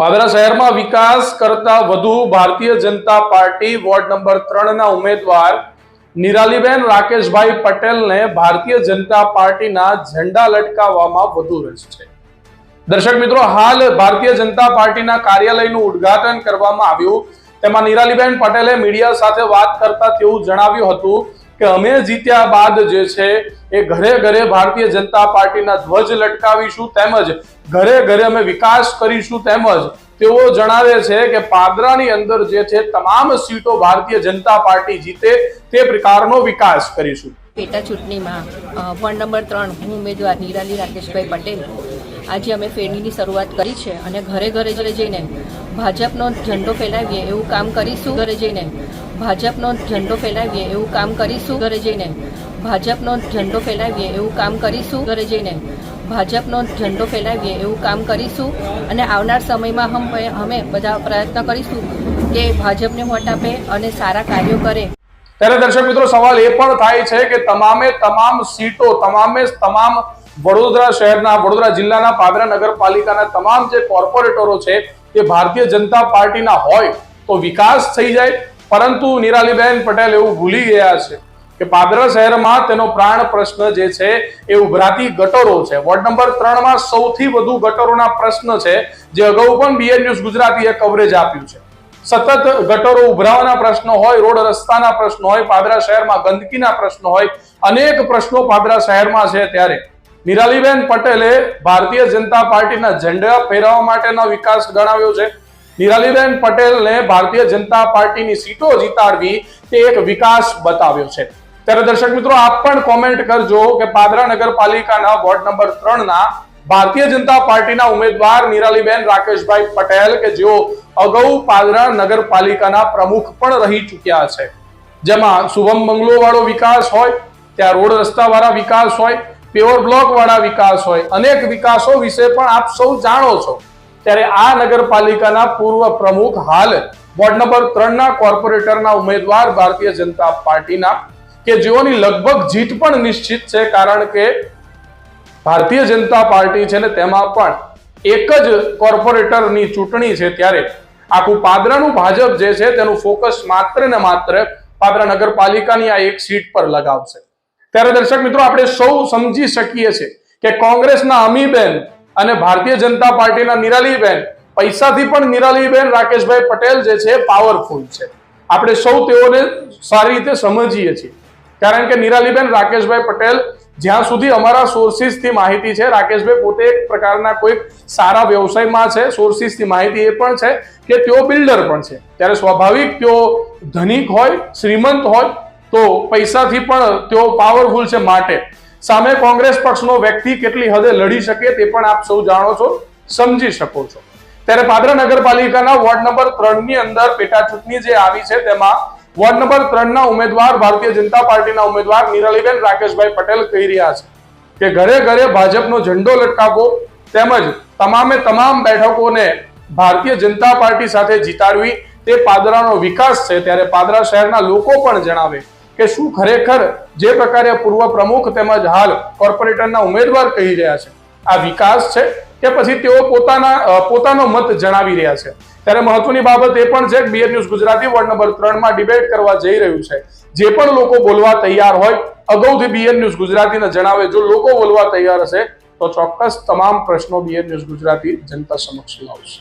પાદરા શહેરમાં વિકાસ કરતા વધુ Bharatiya Janata party ward number ત્રણ ના ઉમેદવાર નિરાલીબેન રાકેશભાઈ પટેલને ભારતીય જનતા પાર્ટીના ઝંડા લટકાવવામાં વધુ રસ છે. દર્શક મિત્રો, હાલ ભારતીય જનતા પાર્ટીના કાર્યાલયનું ઉદ્ઘાટન કરવામાં આવ્યું. તેમાં નિરાલીબેન પટેલે મીડિયા સાથે વાત કરતા તેવું જણાવ્યું હતું. કે અમે જીત્યા બાદ જે છે એ ઘરે ઘરે ભારતીય જનતા પાર્ટીના ધ્વજ લટકાવીશું તેમજ ઘરે ઘરે અમે વિકાસ કરીશું તેમજ તેઓ જણાવે છે કે પાદરાની અંદર જે છે તમામ સીટો ભારતીય જનતા પાર્ટી જીતે તે પ્રકારનો વિકાસ કરીશું. પેટા ચૂંટણીમાં વોર્ડ નંબર ત્રણ હું ઉમેદવાર નિરાલી રાકેશભાઈ પટેલ. આજે અમે ફેરણીની શરૂઆત કરી છે અને ઘરે ઘરે જઈને ભાજપનો ઝંડો ફેલાવીએ એવું કામ કરીશું. ઘરે જઈને ભાજપનો ઝંડો ફેલાવીએ એવું કામ કરીશું. ઘરે જઈને ભાજપનો ઝંડો ફેલાવીએ એવું કામ કરીશું. ઘરે જઈને ભાજપનો ઝંડો ફેલાવીએ એવું કામ કરીશું. અને આવનાર સમયમાં હમ અમે બધા પ્રયત્ન કરીશું કે ભાજપને વોટ આપે અને સારા કાર્યો કરે. ત્યારે દર્શક મિત્રો, સવાલ એ પણ થાય છે કે તમામે તમામ સીટો, તમામે તમામ વડોદરા શહેરના, વડોદરા જિલ્લાના, પાદરા નગરપાલિકાના તમામ જે કોર્પોરેટરો છે, એ ભારતીય જનતા પાર્ટીના હોય તો વિકાસ થઈ જાય પરંતુ નિરાલીબેન પટેલ એવું ભૂલી ગયા છે કે પાદરા શહેરમાં તેનો પ્રાણ પ્રશ્ન જે છે એ ઉભરાતી ગટરો છે. વોર્ડ નંબર ત્રણમાં સૌથી વધુ ગટરોના પ્રશ્ન છે, જે અગાઉ પણ બીએન ન્યૂઝ ગુજરાતીએ કવરેજ આપ્યું છે. સતત ગટરો ઉભરાવાના પ્રશ્નો હોય, રોડ રસ્તાના પ્રશ્નો હોય, પાદરા શહેરમાં ગંદકીના પ્રશ્નો હોય, અનેક પ્રશ્નો પાદરા શહેરમાં છે ત્યારે. નિરાલીબેન પટેલે ભારતીય જનતા પાર્ટીના ઝંડા ફેરવવા માટેનો વિકાસ ગણાવ્યો છે. નિરાલીબેન પટેલને ભારતીય જનતા પાર્ટીની સીટો જીતાડવી તે એક વિકાસ બતાવ્યો છે. ત્યારે દર્શક મિત્રો, આપ પણ કોમેન્ટ કરજો કે પાદરા નગરપાલિકાના વોર્ડ નંબર ત્રણ ના ભારતીય જનતા પાર્ટીના ઉમેદવાર નિરાલીબેન રાકેશભાઈ પટેલ કે જેઓ અગાઉ પાદરા નગરપાલિકાના પ્રમુખ પણ રહી ચૂક્યા છે. જેમાં શુભમ બંગલો વાળો વિકાસ હોય, ત્યાં રોડ રસ્તા વાળા વિકાસ હોય, પ્યોર બ્લોક વાળા વિકાસ હોય, અનેક વિકાસો વિશે પણ આપ સૌ જાણો છો. ત્યારે આ નગરપાલિકાના પૂર્વ પ્રમુખ હાલ વોર્ડ નંબર ત્રણ ના કોર્પોરેટરના ઉમેદવાર ભારતીય જનતા પાર્ટીના કે જેઓની લગભગ જીત પણ નિશ્ચિત છે, કારણ કે ભારતીય જનતા પાર્ટી છે ને તેમાં પણ એક જ કોર્પોરેટરની ચૂંટણી છે ત્યારે. આખું પાદરાનું ભાજપ જે છે તેનું ફોકસ માત્ર ને માત્ર પાદરા નગરપાલિકાની આ એક સીટ પર લગાવશે. ત્યારે દર્શક મિત્રો, આપણે સૌ સમજી શકીએ છીએ કે કોંગ્રેસના અમીબેન અને ભારતીય જનતા પાર્ટીના નિરાલીબેન, પૈસાથી પણ નિરાલીબેન રાકેશભાઈ પટેલ જે છે પાવરફુલ છે. આપણે સૌ તેઓને સારી રીતે સમજીએ છીએ. કારણ કે નિરાલીબેન રાકેશભાઈ પટેલ જ્યાં સુધી અમારા સોર્સિસથી માહિતી છે, રાકેશભાઈ પોતે એક પ્રકારના કોઈક સારા વ્યવસાયમાં છે સોર્સિસથી માહિતી એ પણ છે કે તેઓ બિલ્ડર પણ છે. ત્યારે સ્વાભાવિક તેઓ ધનિક હોય, શ્રીમંત હોય, તો પૈસાથી પણ તેઓ પાવરફુલ છે માટે. સામે કોંગ્રેસ પક્ષનો વ્યક્તિ કેટલી હદે લડી શકે તે પણ આપ સૌ જાણો છો, સમજી શકો છો. ત્યારે પાદરા નગરપાલિકાના વોર્ડ નંબર ત્રણની અંદર પેટા ચૂંટણી જે આવી છે, તેમાં વોર્ડ નંબર ત્રણ ના ઉમેદવાર ભારતીય જનતા પાર્ટીના ઉમેદવાર નિરાલીબેન રાકેશભાઈ પટેલ કહી રહ્યા છે કે ઘરે ઘરે ભાજપનો ઝંડો લટકાવવો તેમજ તમામે તમામ બેઠકોને ભારતીય જનતા પાર્ટી સાથે જીતાડવી તે પાદરાનો વિકાસ છે. ત્યારે પાદરા શહેરના લોકો પણ જણાવે કે શું ખરેખર જે પ્રકારે પૂર્વ પ્રમુખ તેમજ હાલ કોર્પોરેટરના ઉમેદવાર કહી રહ્યા છે, આ વિકાસ છે કે પછી તેઓ પોતાના પોતાનો મત જણાવી રહ્યા છે? ત્યારે મહત્વની બાબત એ પણ છે કે BR news Gujarati ward number ત્રણમાં ડિબેટ કરવા જઈ રહ્યું છે. જે પણ લોકો બોલવા તૈયાર હોય, અગાઉથી બીએર ન્યૂઝ ગુજરાતીને જણાવે, જો લોકો બોલવા તૈયાર હશે, તો ચોક્કસ તમામ પ્રશ્નો બીએર ન્યૂઝ ગુજરાતી જનતા સમક્ષ લાવશે.